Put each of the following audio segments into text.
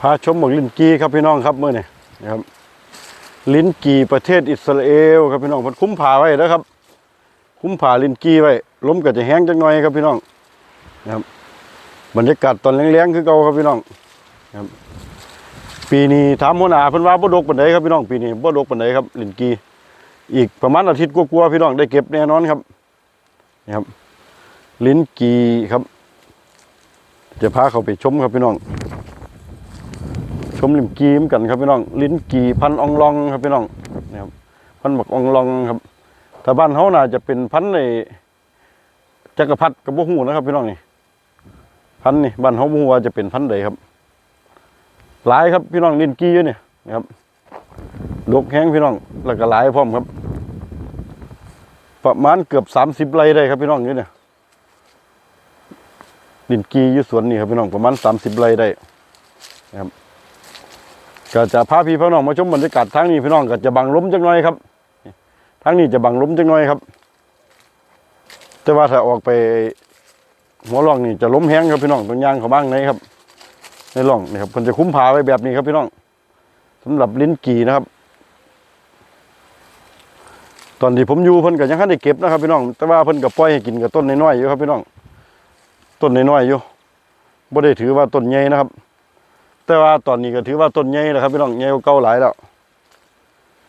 พาชมหมกลินกีครับพี่น้องครับเมื่อนี่นะครับ ลินกีประเทศอิสราเอลครับพี่น้องมันคุ้มผ่าไว้นะครับ คุ้มผ่าลินกีไว้ล้มก็จะแห้งจังหน่อยครับพี่น้องนะครับบรรยากาศตอนแรงๆคือเก่าครับพี่น้องนะครับปีนี้ถามหัวหน้าเพิ่นว่าบ่ดกปานใดครับพี่น้องปีนี้บ่ดกปานใดครับลินกี อีกประมาณอาทิตย์กว่าๆพี่น้องได้เก็บแน่นอนครับนะครับ ลิ้นกีครับ จะพาเขาไปชมครับพี่น้อง ชมลิ้นกีมกันครับพี่น้อง ลิ้นกีพันองลองครับพี่น้องนะครับพันบักองลองครับถ้าบ้านเขาน่าจะเป็นพันในจักรพรรดิกับบ่ฮู้นะครับพี่น้องนี่พันนี่บ้านเขาบ่ฮู้ว่าจะเป็นพันใดครับ หลายครับพี่น้องลิ้นกีเนี่ยนะครับดกแห้งพี่น้องแล้วก็หลายพร้อมครับ ประมาณเกือบสามสิบไร่ได้ครับพี่น้องอยู่เนี่ยดินกีอยู่สวนนี่ครับพี่น้องประมาณสามสิบไร่ได้นะครับ ก็จะพาพี่พี่น้องมาชมบรรยากาศทางนี้พี่น้องก็จะบังล้มจังหน่อยครับทางนี้จะบังล้มจังหน่อยครับ แต่ว่าถ้าออกไปหัวร่องนี่จะล้มแห้งครับพี่น้องตรงยางเขาบ้างในครับ ในร่องนี่ครับเพิ่นจะคุ้มผาไว้แบบนี้ครับพี่น้องสำหรับลิ้นกีนะครับ ตอนที่ผมอยู่เพิ่นก็ยังไม่ได้เก็บนะครับพี่น้อง แต่ว่าเพิ่นก็ปล่อยให้กินกับต้นน้อยๆอยู่ครับพี่น้อง ต้นน้อยๆอยู่บ่ได้ถือว่าต้นใหญ่นะครับ แต่ว่าตอนนี้ก็ถือว่าต้นใหญ่แล้วครับพี่น้องใหญ่กว่าเก่าหลายแล้ว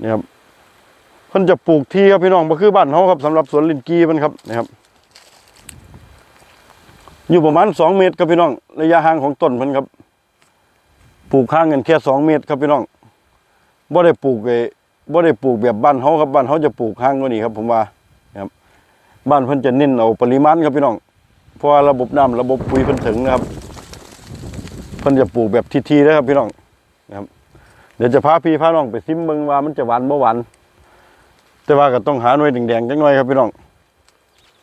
นี่ครับเพิ่นจะปลูกที่ครับพี่น้องบ่คือบ้านเฮาครับสำหรับสวนลินกีมันครับนะครับ อยู่ประมาณสองเมตรครับพี่น้องระยะห่างของต้นเพิ่นครับ ปลูกห่างกันแค่สองเมตรครับพี่น้องบ่ได้ปลูกไอ้บ่ได้ปลูกแบบบ้านเฮาครับบ้านเฮาจะปลูกห่างกว่านี้ครับ ผมว่านะครับบ้านเพิ่นจะเน้นเอาปริมาณครับพี่น้องเพราะว่าระบบน้ำระบบปุ๋ยเพิ่นถึงนะครับ เพิ่นจะปลูกแบบทีๆนะครับพี่น้องนะครับ เดี๋ยวจะพาพี่พาน้องไปซิมเบิงว่ามันจะหวานบ่หวานแต่ว่าก็ต้องหาหน่วยแดงๆจังหน่อยครับพี่น้อง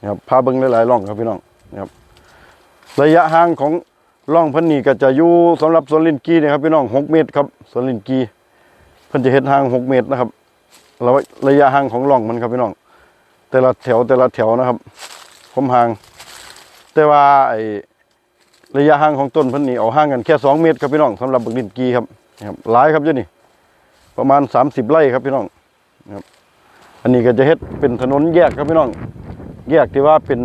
นะครับพาเบิงหลายๆร่องครับพี่น้องนะครับ ระยะห่างของร่องเพิ่นนี่ก็จะอยู่สำหรับสวนลินกีนี่ครับพี่น้อง6เมตรครับสวนลินกีเพิ่นจะเฮ็ดห่าง6เมตรนะครับระยะระยะห่างของร่องมันครับพี่น้อง แต่ละแถวแต่ละแถวนะครับ ผมห่าง แต่ว่าไอ้ ระยะห่างของต้นพิ่นนี่เอาห่างกันแค่สองเมตรครับพี่น้องสำหรับบักดินกีครับนะครับหลายครับเจ้านี่ประมาณสามสิบไร่ครับพี่น้องนะครับ อันนี้ก็จะเฮ็ดเป็นถนนแยกครับพี่น้อง แยกที่ว่าเป็น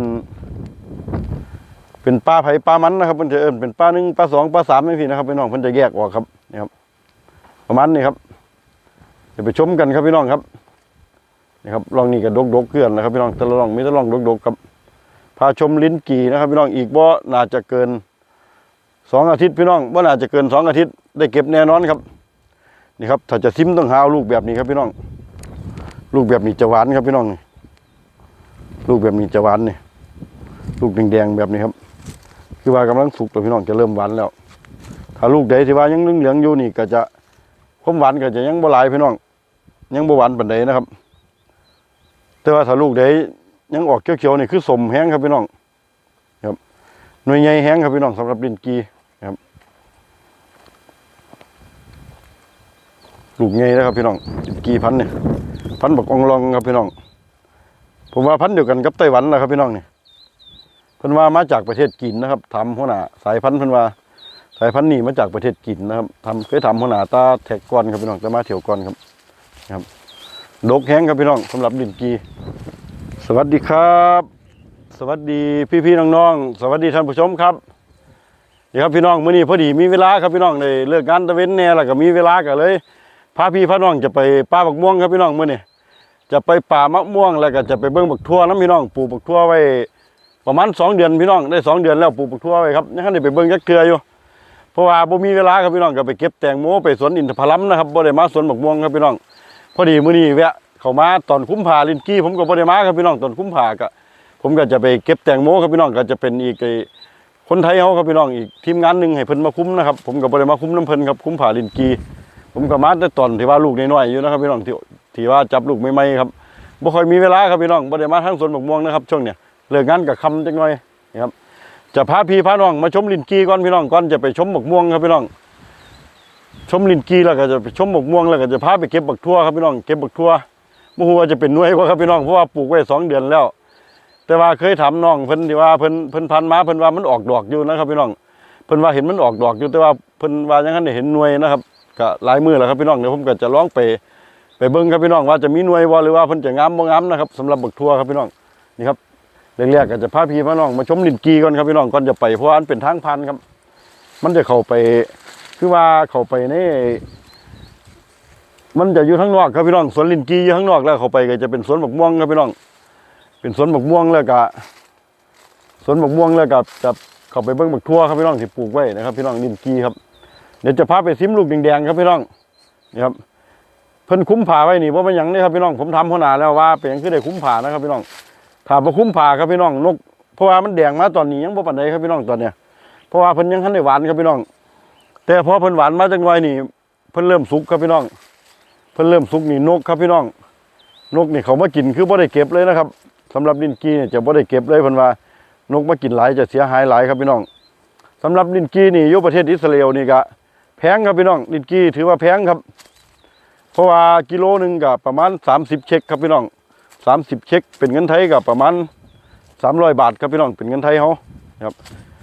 เป็นป้าไผ่ป้ามันนะครับมันจะเอิ้นเป็นป้าหนึ่งป้าสองป้าสามไม่ผิดนะครับพี่น้องเพิ่นจะแยกออกครับนี่ครับ ประมาณนี้ครับเดี๋ยวไปชมกันครับพี่น้องครับนี่ครับลองนี่ก็ดกดกเกลื่อนนะครับพี่น้องแต่ละลองมีแต่ลองดกดกครับพาชมลิ้นกี่นะครับพี่น้องอีกบ่น่าจะเกิน สองอาทิตย์พี่น้องบ่น่าจะเกินสองอาทิตย์ได้เก็บแน่นอนครับ นี่ครับถ้าจะซิมต้องหาลูกแบบนี้ครับพี่น้อง ลูกแบบนี้จะหวานครับพี่น้องนี่ลูกแบบนี้จะหวานนี่ลูกแดงๆแบบนี้ครับ คือว่ากำลังสุกแล้วพี่น้องจะเริ่มหวานแล้ว ถ้าลูกใดที่ว่ายังเหลืองๆอยู่นี่ก็จะความหวานก็จะยังบ่หลายพี่น้อง ยังบ่หวานปานใดนะครับ แต่ว่าถ้าลูกใดยังออกเขียวๆนี่คือสมแห้งครับพี่น้อง ครับหน่วยใหญ่แห้งครับพี่น้องสำหรับดินกีครับ ลูกใหญ่นะครับพี่น้องกีพันธ์เนี่ยพันธุ์บักอองลองครับพี่น้อง ผมว่าพันธุ์เดียวกันกับไต้หวันนะครับพี่น้องเนี่เพิ่นว่ามาจากประเทศจีนนะครับทำหัวหน้าสายพันธุ์พิ่นว่าสายพันธุ์นี้มาจากประเทศจีนนะครับทำเคยทำหัวหน้าตาแท็กก้อนครับพี่น้องแต่มาเถียวก้อนครับครับดกแห้งครับพี่น้องสำหรับดินกี สวัสดีครับ สวัสดีพี่พี่ๆน้องๆสวัสดีท่านผู้ชมครับเดี๋ยวครับพี่น้องเมื้อนี้พอดีมีเวลาครับพี่น้องในเลิกงานตะเวนแน่แล้วก็มีเวลาก็เลย พาพี่พาน้องจะไปป่าบักม่วงครับพี่น้องเมื้อนี้จะไปป่ามะม่วงแล้วก็จะไปเบิ่งบักทั่วน้ำพี่น้องปลูกบักทั่วไว้ประมาณสองเดือนพี่น้องได้สองเดือนแล้วปลูกบักทั่วไว้ครับยังได้ไปเบิ่งจักเทืออยู่เพราะว่าบ่มีเวลาครับพี่น้องก็ไปเก็บแตงโมไปสวนอินทผลัมนะครับบ่ได้มาสวนบักม่วงครับพี่น้อง พอดีมื้อนี้แวะเข้ามาตอนคุ้มผาลินกี้ผมก็บ่ได้มาครับพี่น้องตอนคุ้มผาก็ผมก็จะไปเก็บแตงโมครับพี่น้องก็จะเป็นอีกคนไทยเฮาครับพี่น้องอีกทีมงานหนึ่งให้เพิ่นมาคุ้มนะครับผมก็บ่ได้มาคุ้มน้ำเพิ่นครับคุ้มผาลินกี้ ผมก็มาแต่ตอนที่ว่าลูกน้อยๆอยู่นะครับพี่น้องที่ที่ว่าจับลูกใหม่ๆครับบ่ค่อยมีเวลาครับพี่น้องบ่ได้มาทางสวนบักม่วงนะครับช่วงเนี้ยเลิกงานก็ค่ำจักหน่อยนะครับจะพาพี่พาน้องมาชมลินกีก่อนพี่น้องก่อนจะไปชมบักม่วงครับพี่น้องชมลินกีแล้วก็จะไปชมบกม่วงแล้วก็จะพาไปเก็บบักทั่วครับพี่น้องเก็บบักทั่วบ่ฮู้ว่าจะเป็นน่วยกว่าครับพี่น้องเพราะว่าปลูกไว้สองเดือนแล้ว แต่ว่าเคยถามน้องเพิ่นที่ว่าเพิ่นเพิ่นพันมาเพิ่นว่ามันออกดอกอยู่นะครับพี่น้องเพิ่นว่าเห็นมันออกดอกอยู่แต่ว่าเพิ่นว่ายังทันได้เห็นหน่วยนะครับ ก็หลายมือแล้วครับพี่น้องเดี๋ยวผมก็จะลองไปไปเบิ่งครับพี่น้องว่าจะมีหน่วยบ่หรือว่าเพิ่นจะงามบ่งามนะครับสำหรับบักทั่วครับพี่น้องนี่ครับแรกๆก็จะพาพี่พาน้องมาชมลินกีก่อนครับพี่น้องก่อนจะไปเพราะว่ามันเป็นทางพันครับ มันจะเข้าไปคือว่าเข้าไปในมันจะอยู่ข้างนอกครับพี่น้องสวนลินกีอยู่ข้างนอกแล้วเข้าไปก็จะเป็นสวนบักม่วงครับพี่น้อง เป็นสวนบักม่วงแล้วก็สวนบักม่วงแล้วก็จะเข้าไปเบิ่งบักทั่วครับพี่น้องที่ปลูกไว้นะครับ พี่น้องลินกีครับ เดี๋ยวจะพาไปซิมลูกแดงๆครับพี่น้องนี่ครับเพิ่นคุ้มผ่าไว้นี่เพราะเป็นหยังนี่ครับพี่น้องผมทำหัวหนาแล้วว่าเป็นหยังคือได้คุ้มผ่านะครับพี่น้องถ้าบ่คุ้มผ่าครับพี่น้องนกเพราะว่ามันแดงมาตอนนี้ยังบ่ปานใดครับพี่น้องตอนเนี้ยเพราะว่าเพิ่นยังทันได้หวานครับพี่น้อง แต่พอเพิ่นหวานมาจังหน่อยนี่เพิ่นเริ่มสุกครับพี่น้อง เพิ่นเริ่มสุกนี่นกครับพี่น้อง นกนี่เขามากินคือบ่ได้เก็บเลยนะครับสำหรับลินกี้เนี่ยจะบ่ได้เก็บเลยเพิ่นว่านกมากินหลายจะเสียหายหลายครับพี่น้องสำหรับลินกี้นี่อยู่ประเทศอิสราเอลนี่ก็แพงครับพี่น้องลินกี้ถือว่าแพงครับ เพราะว่ากิโลหนึ่งก็ประมาณ 30 เช็คครับพี่น้อง 30 เช็คเป็นเงินไทยก็ประมาณ 300 บาทครับพี่น้องเป็นเงินไทยเขาครับ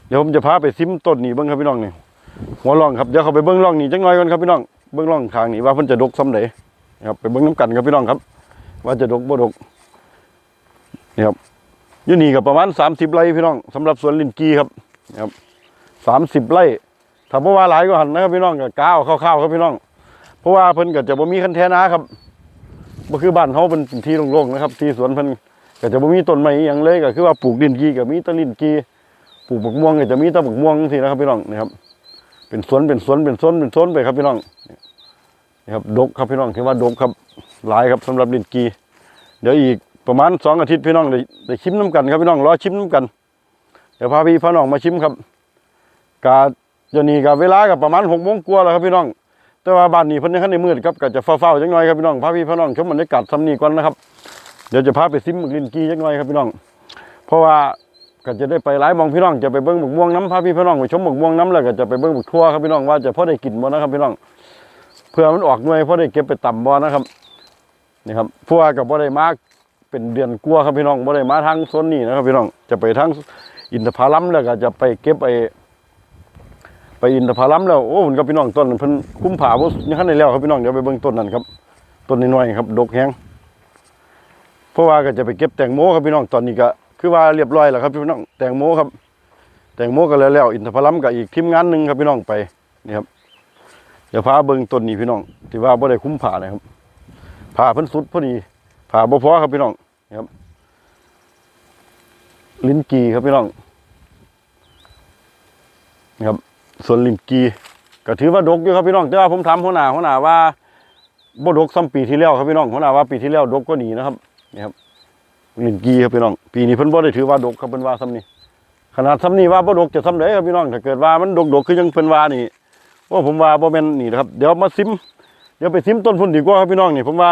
เดี๋ยวผมจะพาไปซิมต้นนี้เบิ้งครับพี่น้องนี่หัวร่องครับเดี๋ยวเขาไปเบิ้งร่องนี่จังหน่อยก่อนครับพี่น้องเบิ้งร่องทางนี่ว่าเพิ่นจะดกซ้ำไหนครับไปเบิ้งน้ำกันครับพี่น้องครับ ว่าจะดกบ่ดกนี่ครับยู่นี่ก็ประมาณ 30ไร่พี่น้องสำหรับสวนลินกีครับครับ 30ไร่ ถ้าบ่ว่าหลายก็หันนะครับพี่น้องก็ก้าวคร่าวๆครับพี่น้อง เพราะว่าเพิ่นก็จะบ่มีคันแท้นาครับบ่คือบ้านเฮาเป็นที่โล่งๆนะครับ ที่สวนเพิ่นก็จะบ่มีต้นไม้อย่างเลยก็คือว่าปลูกดินกีก็มีต้นลิ้นกีปลูกบักม่วงก็จะมีแต่บักม่วงจังซี่นะครับพี่น้องนะครับ เป็นสวนเป็นสวนเป็นสวนเป็นสวนไปครับพี่น้องนี่ครับดกครับพี่น้องถือว่าดกครับหลายครับสำหรับลิ้นกี เดี๋ยวอีกประมาณสองอาทิตย์พี่น้องได้ได้ชิมน้ำกันครับพี่น้องรอชิมน้ำกัน เดี๋ยวพาพี่พาน้องมาชิมครับ กา เดี๋ยวนี้ก็เวลาก็ประมาณ6โมงกว่าแล้วครับพี่น้อง แต่ว่าบ้านนี้เพิ่นยังคันได้มืดครับก็จะเฝ้าๆจังหน่อยครับพี่น้องพาพี่พาน้องชมบรรยากาศซ้ำนี้ก่อนนะครับ เดี๋ยวจะพาไปซิมหมึกลินกีจังหน่อยครับพี่น้อง เพราะว่าก็จะได้ไปหลายมองพี่น้องจะไปเบิ้งหมึกม่วงน้ำพาพี่พี่น้องไปชมหมึกม่วงน้ำแล้วก็จะไปเบิ้งหมึกทั่วครับพี่น้องว่าจะพอได้กินบ่นะครับพี่น้อง เพื่อมันออกหน่วยพอได้เก็บไปต่ำบ่นะครับนี่ครับเพราะว่ากับบ่ได้มาเป็นเดือนกลัวครับพี่น้องบ่ได้มาทางโซนนี้นะครับพี่น้องจะไปทางอินทผลัมแล้วก็จะไปเก็บไอ ไปอินทผลัมแล้วโอ้มันก็พี่น้องต้นเพิ่นคุ้มผาบ่ยังคันได้แล้วครับพี่น้องเดี๋ยวไปเบิ่งต้นนั้นครับต้นน้อยๆครับดกแฮงเพราะว่าก็จะไปเก็บแตงโมครับพี่น้องตอนนี้ก็คือว่าเรียบร้อยแล้วครับพี่น้องแตงโมครับ แตงโมก็แล้วแล้วอินทผลัมก็อีกทีมงานหนึงครับพี่น้องไปนี่ครับเดี๋ยวพาเบิ่งต้นนี้พี่น้องที่ว่าบ่ได้คุ้มผานะครับผาเพิ่นสุดพอดีผาบ่พอครับพี่น้องนี่ครับ ลิ้นกีครับพี่น้องนะครับ ส่วนลินกีก็ถือว่าดกอยู่ครับพี่น้องแต่ว่าผมถามหัวหน้าหัวหน้าว่าบ่ดกซ้ำปีที่แล้วครับพี่น้องหัวหน้าว่าปีที่แล้วดกก็หนีนะครับนี่ครับลินกีครับพี่น้อง ปีนี้เพิ่นบ่ได้ถือว่าดกครับเพิ่นว่าซ้ำนี้ขนาดซ้ำนี้ว่าบ่ดกจะซ้ำไดครับพี่น้องถ้าเกิดว่ามันดกดกคือยังเพิ่นว่านี่ว่าผมว่าบ่แม่นนี่นะครับเดี๋ยวมาซิมเดี๋ยวไปซิมต้นพุ่นดีกว่าครับพี่น้องนี่ผมว่า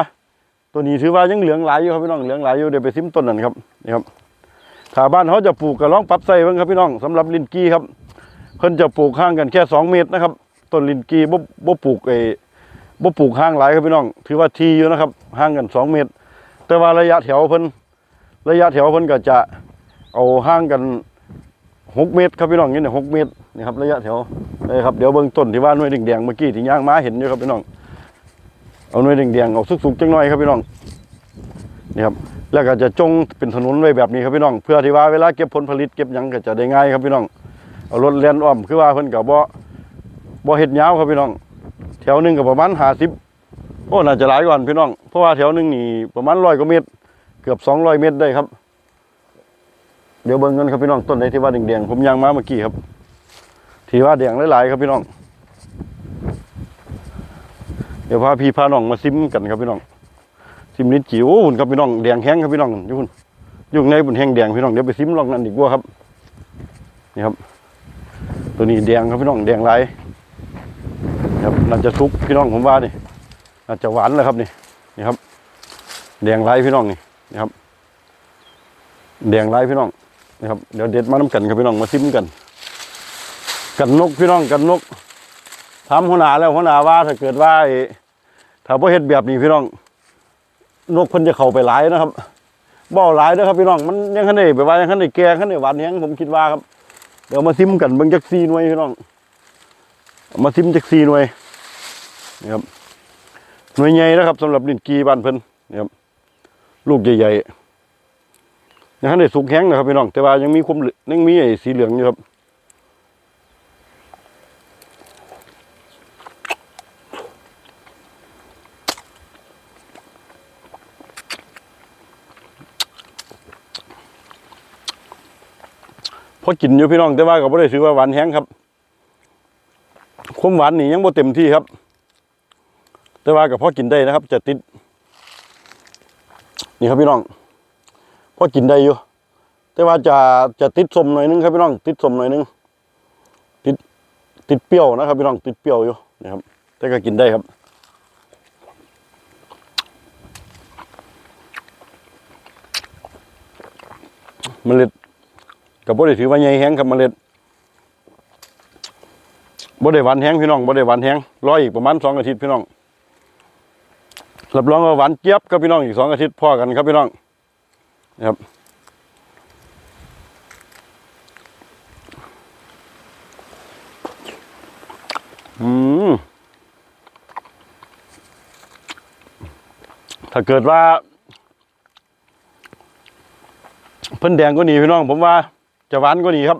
ตัวนี้ถือว่ายังเหลืองหลายอยู่ครับพี่น้องเหลืองหลายอยู่เดี๋ยวไปซิมต้นนั้นครับนี่ครับถ้าบ้านเขาจะปลูกก็ลองปรับใส่บิ่งครับพี่น้องสำหรับลินกีครับ เพิ่นจะปลูกห่างกันแค่สองเมตรนะครับต้นลินกีบ่บ่ปลูกไอ้บ่ปลูกห่างหลายครับพี่น้อง ถือว่าทีอยู่นะครับห่างกันสองเมตร แต่ว่าระยะแถวเพิ่นระยะแถวเพิ่นก็จะเอาห่างกันหกเมตรครับพี่น้องนี่เนี่ยหกเมตรนี่ครับระยะแถวนี่ครับเดี๋ยวเบิ่งต้นที่ว่าหน่วยแดงๆเมื่อกี้ที่ย่างม้าเห็นอยู่ครับพี่น้องเอาหน่วยแดงๆเอาสุกๆจังหน่อยครับพี่น้องนี่ครับแล้วก็จะจงเป็นถนนไว้แบบนี้ครับพี่น้อง เพื่อที่ว่าเวลาเก็บผลผลิตเก็บยังก็จะได้ง่ายครับพี่น้อง เอารถเลียนอ้อมคือว่าเพิ่นก็บ่บ่เฮ็ดยาวครับพี่น้อง แถวหนึ่งก็ประมาณ50โอ้น่าจะหลายกว่านพี่น้อง เพราะว่าแถวหนึ่งนี่ประมาณ100กว่าเมตร เกือบ200เมตรได้ครับ เดี๋ยวเบิ่งกันครับพี่น้องต้นไหนที่ว่าแดงๆผมยางมาเมื่อกี้ครับที่ว่าแดงหลายๆครับพี่น้อง เดี๋ยวพาพี่พาน้องมาซิมกันครับพี่น้องซิมนิดจิ๋วโอ้หุ่นครับพี่น้องแดงแห้งครับพี่น้องยุ่นยู่งในบุญแห้งแดงพี่น้องเดี๋ยวไปซิมลองนั่นดีกว่าครับนี่ครับ ตัวนี้แดงครับพี่น้องแดงไรครับน่าจะสุกพี่น้องผมว่านี่น่าจะหวานเลยครับนี่นี่ครับ แดงไรพี่น้องนี่นี่ครับ แดงไรพี่น้องนี่ครับเดี๋ยวเด็ดมาน้ำกันครับพี่น้องมาซิมกัน กันนกพี่น้องกันนกทำหัวหน้าแล้วหัวหน้าว่าถ้าเกิดว่าไอ้ถ้าพ่เฮ็ดแบบนี้พี่น้อง นกเพิ่นจะเข้าไปหลายนะครับบ่อหลายเด้อครับพี่น้องมันยังคันได้ไปว่ายังคันได้แก่คันได้หวานแฮงผมคิดว่าครับ เดี๋ยวมาซิมกันเบิ่งจักซีหน่วยพี่น้องมาซิมจักซีหน่วยนะครับหน่วยใหญ่นะครับสำหรับลินกีบ้านเพิ่นนะครับลูกใหญ่ๆยังได้สุกแห้งนะครับพี่น้องแต่ว่ายังมีความเหลืองยังมีไอ้สีเหลืองอยู่ครับ อกินอยู่พี่น้องแต่ว่าก็บ่ได้ถือว่าหวานแห้งครับความหวานนี่ยังบ่เต็มที่ครับ แต่ว่าก็พอกินได้นะครับ จะติด นี่ครับพี่น้องพอกินได้อยู่ แต่ว่าจะจะติดสมหน่อยนึงครับพี่น้อง ติดสมหน่อยนึงติดติดเปรี้ยวนะครับพี่น้องติดเปรี้ยวอยู่นะครับ แต่ก็กินได้ครับเมล็ด กับบ่ได้ถือว่าใหญ่แห้งครับเมล็ดบ่ได้หวานแห้งพี่น้องบ่ได้หวานแห้งรออีกประมาณสองอาทิตย์พี่น้องรับรองว่าหวานเจี๊ยบครับพี่น้องอีกสองอาทิตย์พอกันครับพี่น้องนะครับอืมถ้าเกิดว่า เพิ่นแดงก็หนีพี่น้องผมว่า จะหวานก็นีครับ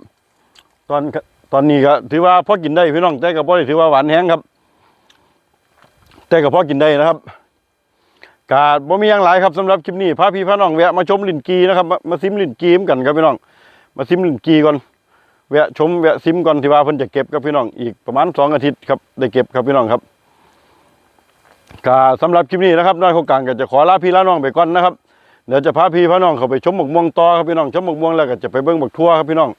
ตอนตอนนี้ก็ถือว่าพอกินได้พี่น้องแต่ก็พอถือว่าหวานแห้งครับ แต่ก็พอกินได้นะครับกาบ่มีอย่างหลายครับสำหรับคลิปนี้พาพี่พาน้องแวะมาชมลินกีนะครับมามาซิมลินกีมกันครับพี่น้อง มาซิมลินกีก่อนแวะชมแวะซิมก่อนที่ว่าเพิ่นจะเก็บครับพี่น้องอีกประมาณสองอาทิตย์ครับได้เก็บครับพี่น้องครับกาสำหรับคลิปนี้นะครับน้อยโครงการก็จะขอลาพี่ลาน้องไปก่อนนะครับ เดี๋ยวจะพาพี่พาน้องเขาไปชมหมกม่วงต่อครับพี่น้องชมหมกม่วงแล้วก็จะไปเบิ้งหมกทั่วครับพี่น้อง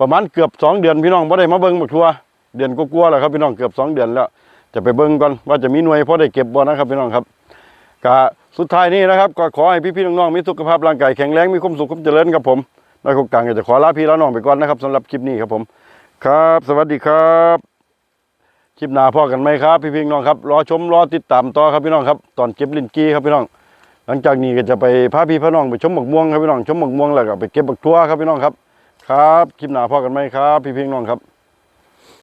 ประมาณเกือบสองเดือนพี่น้องบ่ได้มาเบิ้งหมกทั่วเดือนก็กลัวๆแล้วครับพี่น้องเกือบสองเดือนแล้ว จะไปเบิ้งก่อนว่าจะมีหน่วยพอได้เก็บบ่นะครับพี่น้องครับก็สุดท้ายนี้นะครับก็ขอให้พี่พี่ๆน้องๆมีสุขภาพร่างกายแข็งแรงมีความสุขความเจริญครับผมนายโครงการก็จะขอลาพี่ลาน้องไปก่อนนะครับสำหรับคลิปนี้ครับผม ครับ สวัสดีครับคลิปหน้าพ่อกันไหมครับ พี่พี่น้องครับรอชมรอติดตามต่อครับพี่น้องครับ ตอนเก็บลิ้นกี้ครับพี่น้อง ลังจากนี้ก็จะไปพาพี่พาน้องไปชมหมกม่วงครับพี่น้องชมหมกม่วงแล้วก็ไปเก็บบักทั่วครับพี่น้องครับ ครับคลิปหน้าพอกันไหมครับ พี่เพียงน้องครับ